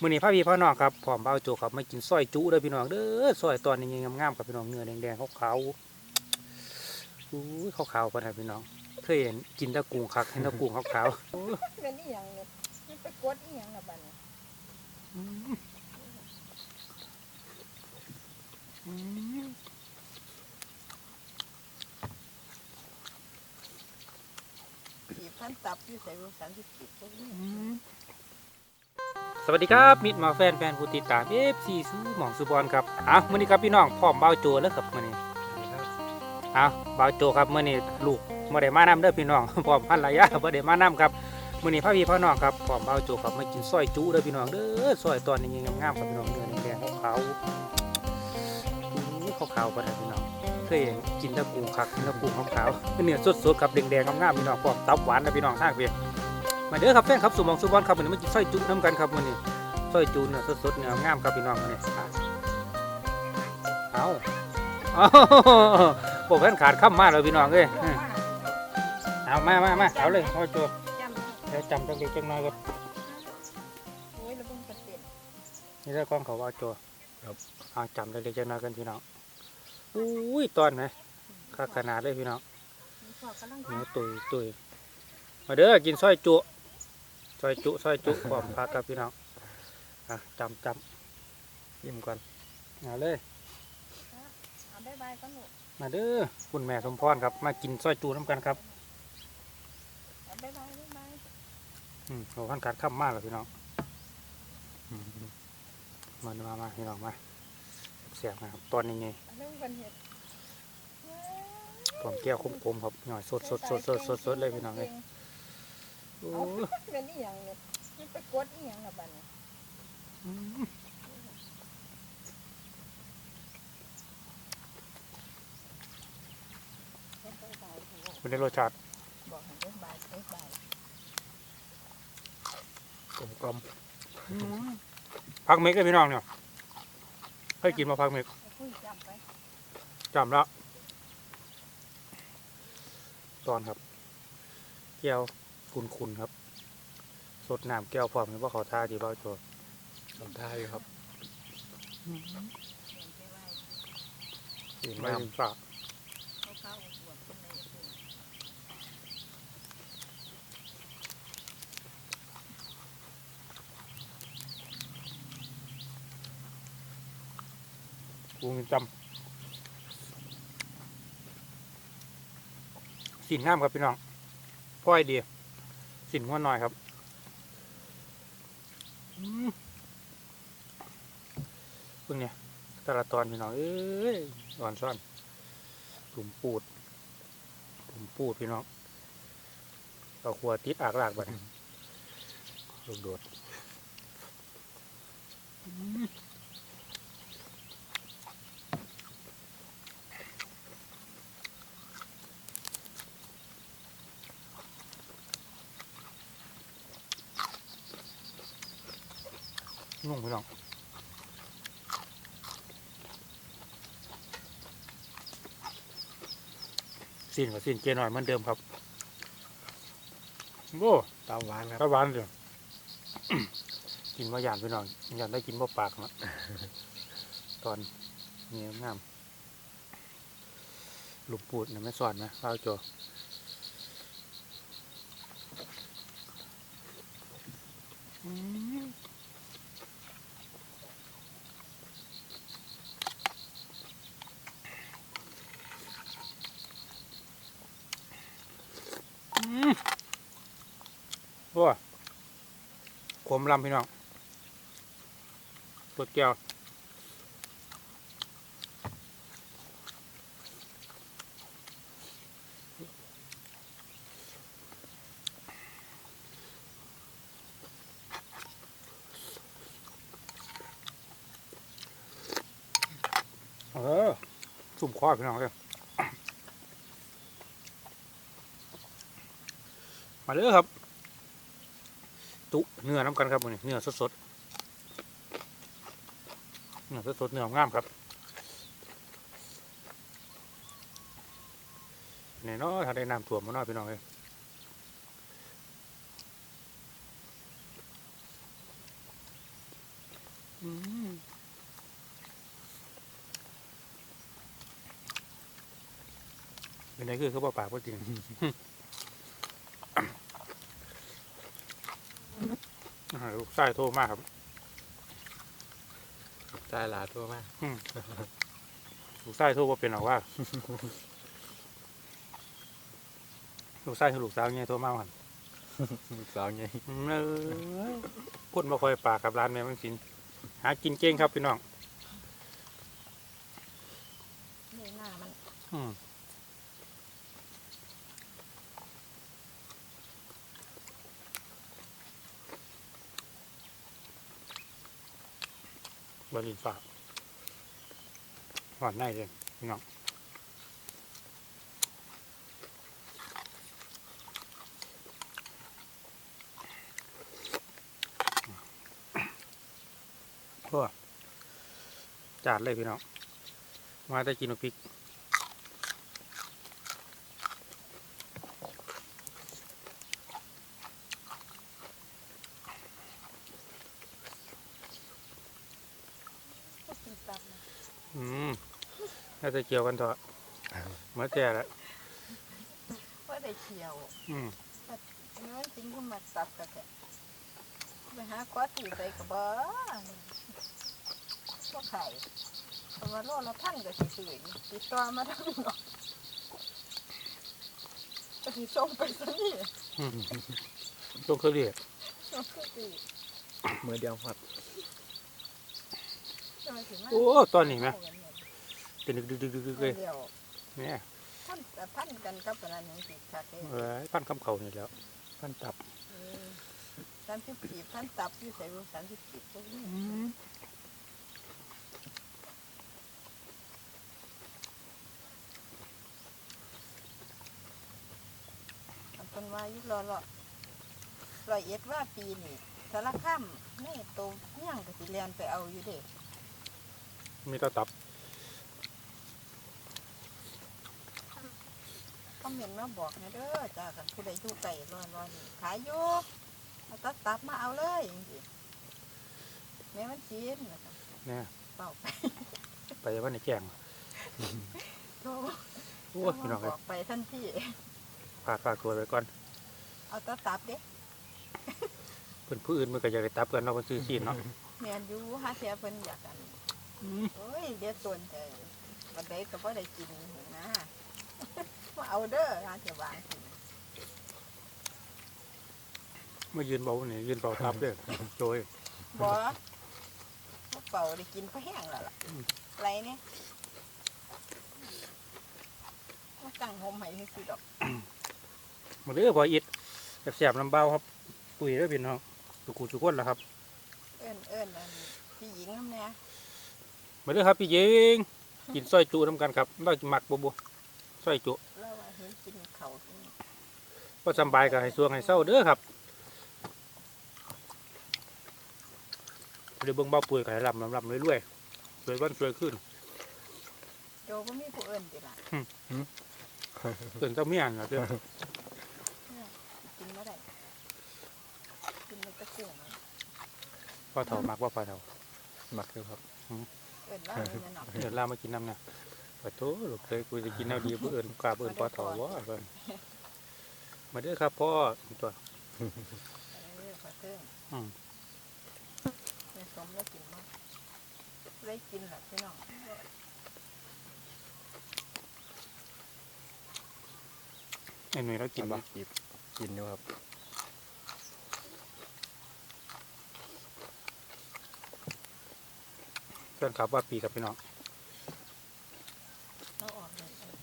มื้อนี้พาพี่พ่อน้องครับพร้อมเบาโจครับมากินซอยจุเด้อพี่น้องเด้อซอยตอนนี้งามๆครับพี่น้องเนื้อแดงๆขาวๆอู้ยขาวๆปานนั้นพี่น้องเคยเห็นกินแตะกุ้งคักเห็นแตะกุ้งขาวๆอู้ยเป็นอีหยังเนี่ยมันไปกดอีหยังล่ะบัดนี้อืมอืมขีดพันตับอยู่ใส่วงสันสิขีดพวกนี้ สวัสดีครับมิตรมาแฟนแฟนผู้ติดตามเอฟซีซูหมองสุบอลครับอะมื้อนี้ครับพี่น้องพร้อมเบาโจแล้วครับมื้อนี้อะเบาโจครับมื้อนี้ลูกบ่ได้มานำเด้อพี่น้องพร้อมภรรยาบ่ได้มานำครับมื้อนี้พาพี่พ่อน้องครับพร้อมเบาโจครับมากินซอยจุเด้อพี่น้องเด้อซอยตอนนี้งามๆครับพี่น้องเนื้อแดงๆขาวๆอู้ขาวๆปานนั้นพี่น้องเคยกินตะกุ้งคักกินตะกุ้งขาวๆเนื้อสดๆครับแดงๆงามๆพี่น้องพร้อมตับหวานนะพี่น้องทางเพีย มาเด้อครับแฟนครับสุหมองสุบอลครับมื้อนี้มากินซอยจุน้ำกันครับมื้อนี้ซอยจูนเนี่ยสดๆเนี่ยงามครับพี่น้องมาเนี่ยเอาเอาบอกแฟนขาดข้ามมาเลยพี่น้องเอ้ยเอามามามาเอาเลยซอยจูจำได้เดี๋ยวจำจังเล็กจังน้อยก็โอ้ยแล้วเบิ่งกระเต็นนี่ได้กล้องเขาว่าจูครับเอาจำจังเล็กจังน้อยกันพี่น้องอุ้ยตอนไหนข้าขนาดเลยพี่น้องมันพอกำลังหนูตุยตุยมาเด้อกินซอยจุ ซอยจุซอยจุพร้อมพักกับพี่น้องอะจำจำยิ้มก่อนเอาเลยเอาบ๊ายบายกันลูกมาเด้อคุณแม่สมพรครับ มากินซอยจูน้ำกันครับเอาบ๊ายบายบ๊ายบายอืมโอ้ขันกัดข้ามมากเลยพี่น้องอืมมามามาพี่น้องมาเสียบนะครับตอนนี้ไงเอาเรื่องกันเห็ดผมแก้วคมๆครับหน่อยสดสดสดสดสดสดเลยพี่น้องเลย โอ้เอาเป็นอีหยังเนี่ยมันไปกดอีหยังล่ะบัดนี้อืมบ๊ายบายเถอะเป็นได้รสชาติบอกให้บ๊ายบายบ๊ายบายกลมกลมพักเมกเลยพี่น้องเนี่ยให้กินมาพักเมกเอาคุยจำไปจำแล้วตอนครับแก้ว คุนๆครับ สดน้ำแก้วพร้อมเลยว่าเขาท่าจีบ้าโจทำท่าอยู่ครับเห็นบ๊ายบายกินน้ำฝากเขาเข้าเอาปวดขึ้นเลยขึ้นกูมีจำสินงามครับพี่น้องพ่อยดี สินหัวหน่อยครับเพิ่งเนี่ยแตละตอนพี่น้องเอ้ยอ่อนซ่อนตุ่มปูดตุ่มปูดพี่น้องเอาขวติดอากลากบัดนี้ลูกโดด อืมนุ่งพี่น้องสิ้นกับสิ้นเจหน่อยเหมือนเดิมครับโอ้ตามหวานครับถ้าหวานเดียวกินว่าหยานพี่น้องหยานได้กินว่าปากนะตอนนี้งามลูกปูดเนี่ยไม่สอนนะข้าวโจอืม อืมโอ้ยข มลำพี่น้องตัวแก้วเออสุ่มคอพี่น้องเลยมาเลยครับ ตุเนื้อน้ำกันครับมื้อนี้เนื้อสดๆเนื้อสดๆเนื้องามครับเนี่ยเนาะถ้าได้น้ำท่วมมาเนาะพี่น้องเลยอืมเป็นไงคือเขาบอกปากว่าจริง อ่า ลูกชายโทรมากครับ ใจหลาทั่วมากลูกชายโทรว่าเป็นหรอกว่า ลูกชายคือลูกสาวไงโทรมาหันสาวไงอืมเอ้ยพ่นมาคอยปากกับร้านแม่มันกิน หากินเก่งครับพี่น้องนี่หน้ามัน อืม บริฝากหวานได้เลยพี่น้องโอ้จาดเลยพี่น้อง มาได้กินน้ำพริกก็กินตับนะ อืมน่าจะเกี่ยวกันเถอะเมื่อแก่แล้วว่าได้เขียว อืมเนื้อจริงก็มาตับกันแท้ไปหาควาตีใส่กระบอกก็ไข่เพราะว่าโลละพันก็สิซื้ออยู่ติดต่อมาทางนี้เนาะก็สิส่งไปซะนี่อืมช่วงเคอรี่ส่งคือสิมือเดียวครับจะมาถึงมาโอ้ตอนนี้ไหม เป็นดึกดึกดึกดึกเลยเดียวเนี่ยพันพันกันกับอันนั้นหนึ่งสิชัดเลยเอ้ยปั้นคำเขานี่แล้วพันตับสามสิบปีพันตับอยู่ใส่รูสามสิบปีพวกนี้อันว่ายุรอรอรอยเอ็ดว่าปีนี่สารคามแม่โตย่างกับสิเรียนไปเอาอยู่เด็กมีตาตับ อมเมนต์มาบอกนะเด้อจ้ากันผู้ใดอยู่ไก่รอรอนี่ขายอยู่เอาตัดตับมาเอาเลยจังซี่แม่มันจีนนะครับเนี่ยเปล่าไปไปว่าในแจ้งโทรโอ้ยพี่น้องบเลยอกไปทันทีฝากฝากตัวไว้ก่อนเอาตัดตับเด้เพื่อนผู้อื่นมันก็อยากได้ตับกันเราะเพิ่นซื้อซีนเนาะแม่นอยู่หาเสียเพิ่นอยากกัน อืมโอ้ยเดี๋ยวส่วนแต่บัดใดก็บ่ได้กินนะ มาเอาเด้อหาเสียวางกินมายืนเบาเนี่ยยืนเบาตับเด้อโจยบ่บ่เป่าได้กินเพราะแห้งแล้วล่ะอืมไรเนี่ยมาตั้งโฮมให้ซื่อๆดอกมาเด้อพออิดแสบๆลำเบาครับปุ๋ยเด้อพี่น้องสุกุสุกคนแล้วครับ เอิ้นเอิ้นอันพี่หญิงนำแน่มาเด้อครับพี่เยิงกินซอยจุน้ำกันครับเราจะหมักบัวซอยจุแล้วว่าเห็น กินข้าวกินก็สำบายกับให้สวงให้เศร้าเด้อครับเดี๋ยวเบิ่งเบาปุ๋ยกับให้ลำลำลำเรื่อยๆสวยวันสวยขึ้นโจบ่มีผู้เอิ้นติล่ะเกินเจ้าเมียนนะเด้อกินบ่ได้กินมันตะกุ้งพอเถามักว่าพอเถาหมักอยู่ครับเอิ้นว่านี่นะเนาะเดี๋ยวลามากินน้ำนะ ปะโถลูกเคยกูจะกินแนวดีผู้อื่นกล้าผู้อื่นพอเถาว่าเพิ่นมาเด้อครับพ่อตัวเออขอเติมอืมแม่สมแล้วกินบ่ได้กินล่ะพี่น้องไอ้หนุ่ยเรากินบ่กินกินอยู่ครับเพื่อนขับว่าปีกับพี่น้องเราออก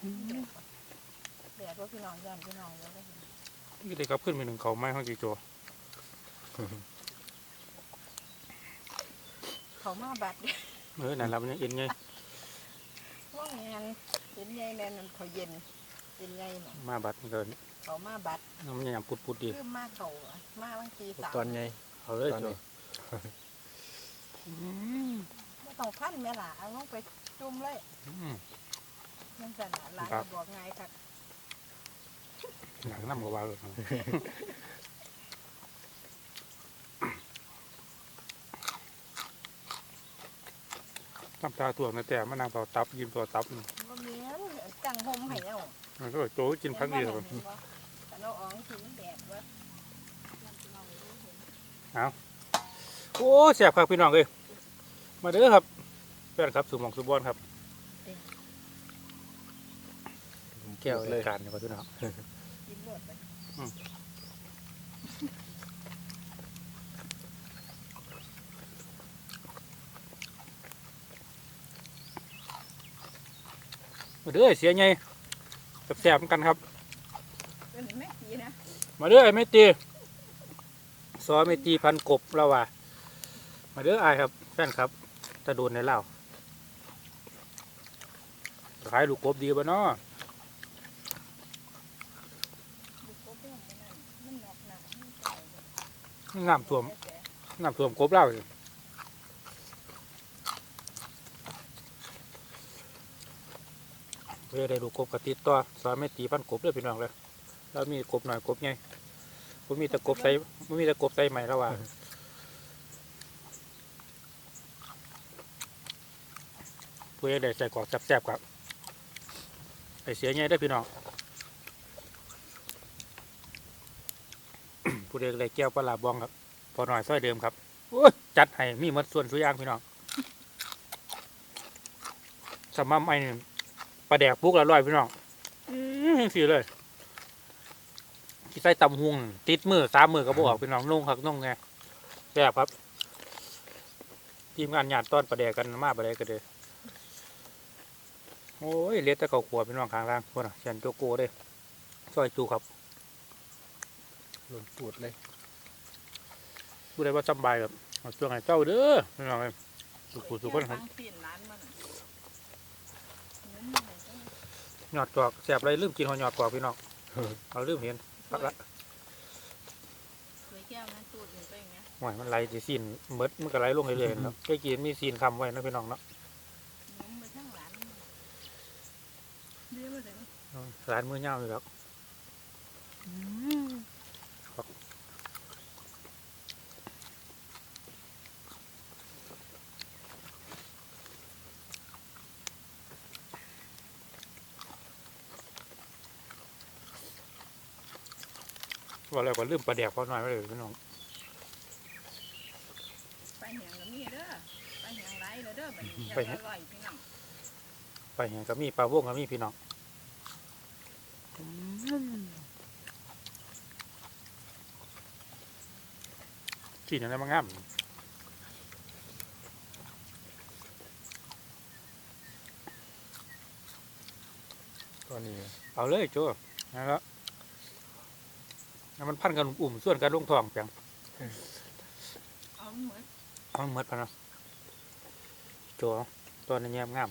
เลยแดดว่าพี่น้องย่านพี่น้องเยอะเลยนี่เลยครับขึ้นไปหนึ่งเขาไม้ห้องจีโจเขามาบัดเออนั่นละมันยังเอ็นไงว่างานเย็นใหญ่แน่นอนเขาเย็นเย็นใหญ่น่ะมาบัดมันเกินเขามาบัดมันยังปุดปุดๆดีคือมาเขาอะมาบางทีสามตอนไงเอาเลยตอนโจนี้อืมไม่ต้องพันแม่ล่ะเอาลงไปจุ่มเลยอืม ยังสั่นน่ะหลานครับบอกไงค่ะหนังน้ำกับว่าเลยน้ำตาตัวนะแต่มานางเผาตับยืนเผาตับนี่บ่แม่นจังห่มให้เอามันก็โจกินพักดีครับเห็นบ่แต่เราอ๋องกินแดดว่าโอ้แสบครับพี่น้องเอ้ยมาเด้อครับแฟนครับสุหมองสุบอนครับ แก้วเลรายยการเนี่ยครับพี่น้องกินรดไปมาเด้อเสียไงแสบๆเหมือนกันครับเป็นแม่กีนะมาเด้อไอ้ไม่ตีซอไม่ตีพันกบเราว่ะมาเด้อไอายครับแฟนครับตะโดนในเล่าขายลูกกบดีบ่เนาะ บุกโป๊ะเรื่องมันนั่นมันหนอกหนักมันใส่ น้ำท่วมน้ำท่วมกบเล่าสิเพื่อได้ลูกบกระติดต่อซอไม่ตีพันกบเลยพี่น้องเลยแล้วมีกบหน่อยกบไงผมมีต่กบใส่ผมมีต่กบใส่ใหม่แล้วว่ะเพื่อได้ใส่กรอกแซ่บๆครับไอเสียไงได้พี่น้อง ผู้เด็กเลยแก้วปลาบองครับ พอหน่อยซอยเดิมครับจัดให้มีหมดส่วนสุยางพี่น้องสมัมไอ้นี่ปลาแดกปุกละร้อยพี่น้องอือสีเลยที่ใส่ตำหุงติดมือสามมือก็บออกพี่น้องนุ่งหักนุ่งไงแซ่บครับทีมงานหยาดต้อนปลาแดกกันมาปลาแดกกันเลยโอ้ยเลียดแต่เขาขวพี่น้องข้างล่างพวกน่ะเชียนโจโก้เลยซอยจูครับ หล่นตูดเลยผู้ใดว่าสำบายครับเอาช่วงให้เจ้าเด้อพี่น้องเอ้ยสุขุสุขคนครับตั้งปีนร้านมันน่ะเงินมันก็หยอดกรอกแสบอะไรลืมกินหัวหยอดกรอกพี่น้องเอาลืมเห็นพักละเคยแก้วนั้นตูดมันไปอย่างเงี้ยหวายมันไหลจะซีนเมดมันก็ไหลลงเรื่อยๆเนาะใกล้กินมีซีนคำไว้นะพี่น้องเนาะน้องไปทั้งร้านมันเรียกว่าอะไรวะร้านมือเน่าอยู่แล้ว ว่าแล้วก็ลืมปลาแดกพอหน่อยไม่เลยพี่น้องไปแหงก็มีเด้อไปแหงไรเลยเด้อบัดนี้ไปแหงอร่อยพี่น้องไปเห็นก็มีปลาวงก็มีพี่น้องกินอะไรมางามตัวนี้เอาเลยโจ้นะแล้วแล้ว มันพันกันอุ่มส่วนกันลงทองจังเอาเหมือนเอามันหมดพันเนะจ้เอตัวนี้แย้มงาม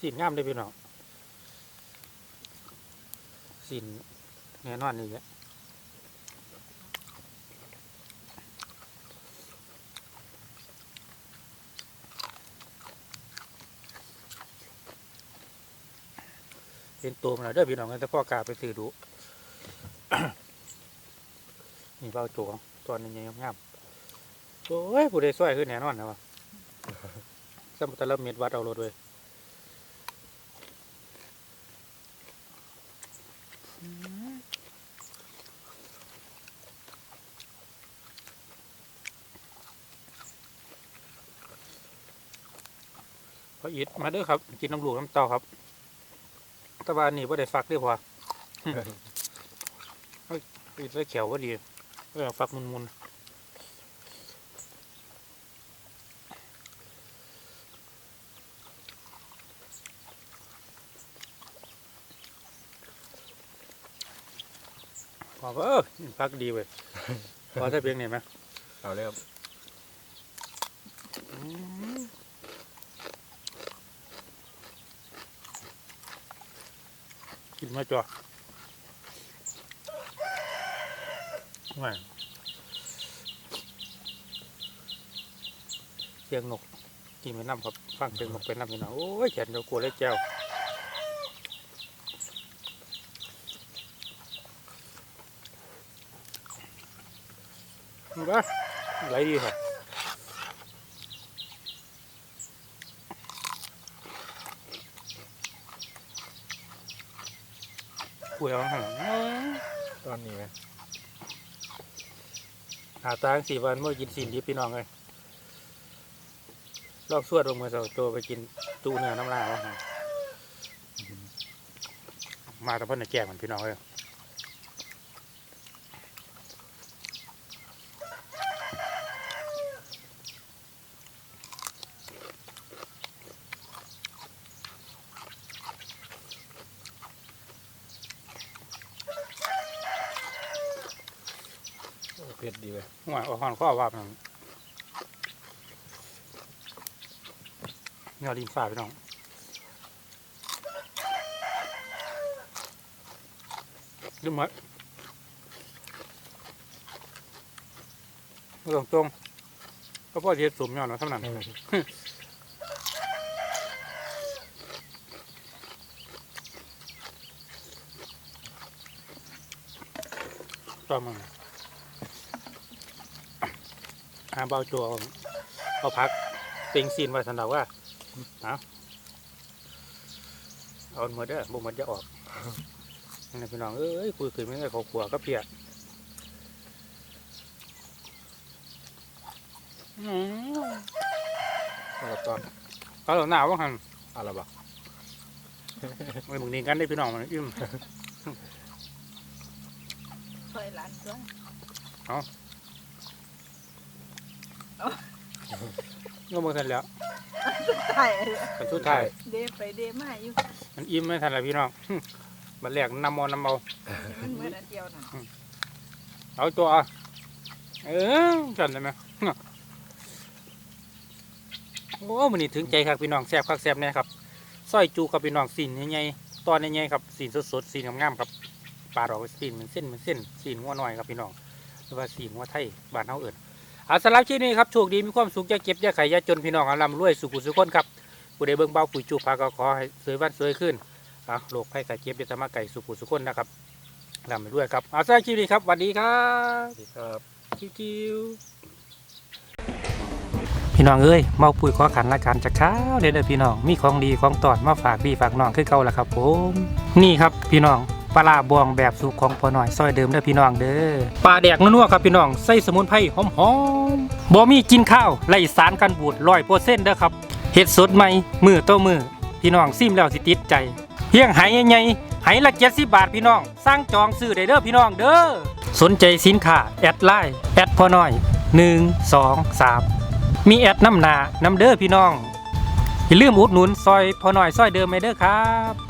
สีงามเลยพี่น้องสีแน่นอนนี่แหละเป็นตัวมันเด้อพี่น้องแต่พ่อกาไปซื้อดู นี่เบาโจงตัวนี้ยังงามๆโอ้ยผู้ใดซอยขึ้นแน่นอนนะวะสมุทรละเม็ดวัดเอารถเลยพออิดมาเด้อครับ กินน้ำหลูกน้ำเต้าครับตะวันนี้ว่าได้ฟักด้อพออิดแล้วเขียวว่าดี เออฟักมุนๆพอก็เออฟักดีเว้ยพอถ้าเพียงเนี่ยไหมเอาเลยครับกินมาจ่อ ไม่เสียงนกกินไปน้ำครับฟังเพลงนกไปน้ำยี่น้โอ้ยเห็นเรากลัวเลยแก้วบ้าไหลดีครับคุยเอาหันตอนนี้ไหม หาตางสี่วันเมื่อกินสินดิบพี่น้องเลยลอกสวดลงมือเสาโจไปกินตู้เนื้อน้ำลายว่าหั่นมาแต่พ่นน่ะแจกมันพี่น้องเลย เผ็ดดีเว้ยหัวเอาหอนข้อว่ามันเงาลินฝ่าพี่น้องลืมหมดตรงตรงๆก็พ่อเทียสมยอดเนาะเท่านั้นต่อมาอาเบาจัวเอาเอาพักเต็งซีนไว้สันดาว่าเอาเอาหมดเด้อบุหมดจะออกนี่พี่น้องเอ้ยคุยคุยไม่ได้เขาขวก็เพียอืมเอาละตอนเอาหนาวว่าหันเอาละบ่ไม่มึงนี่กันได้พี่น้องมันอิ่มซอยหลานตัวก็มือ ทันแล้วตายกันชุดไทายเดไปเดมาอยู่มันอิ่มไม่ทันแล้วพี่น้องบัดแรกนำมอนำเมามันเหมือนอันเดียวนั่นเอาตัวเอาเออจันได้ไหมโอ้มันนี่ถึงใจครับพี่น้องแซ่บคักแซ่บแน่ครับซอยจูกับพี่น้องสีนใหญ่ๆตอนใหญ่ๆครับสีนสดๆสีนงามๆครับปลาดอกสีนเหมือนเส้นเหมือนเส้นสีนหัวน้อยครับพี่น้องหรือว่าสีนหัวไทยบ้านเฮาเอิ้น เอาสำหรับที่นี้ครับโชคดีมีความสุขอย่าเก็บอย่าไข่อย่าจนพี่น้องเอาลำรวยสุขุสุขคนครับผู้ใดเบิ่งเบาปุ๋ยจูพาก็ขอให้สวยวันสวยขึ้นอะโรคภัยไข้เจ็บอย่าทำมาไก่สุขุสุขคนนะครับลำไปด้วยครับเอาสำหรับคลิปนี้ครับสวัสดีครับสวัสดีครับคิวพี่น้องเอ้ยเมาปุ๋ยขอขันละกันจากข้าวเด้อเด้อพี่น้องมีของดีของตอดมาฝากพี่ฝากน้องคือเก่าละครับผมนี่ครับพี่น้อง ปลาบวงแบบสุกของพอหน่อยซอยเดิมเด้อพี่น้องเด้อปลาแดกนัวๆครับพี่น้องใส่สมุนไพรหอมๆบ่มีกินข้าวไร้สารกันบูดร้อยเปอร์เซ็นต์เด้อครับเห็ดสดใหม่มือโตมือพี่น้องซิมแล้วสิติดใจเพียงไหใหญ่ๆไหละเจ็ดสิบบาทพี่น้อง สร้างจองซื้อได้เด้อพี่น้องเด้อสนใจสินค้าแอดไลน์แอดพอน้อย1 2 3มีแอดน้ำหนาน้ำเด้อพี่น้องอย่าลืมอุดหนุนซอยพอน้อยซอยเดิมไปเด้อครับ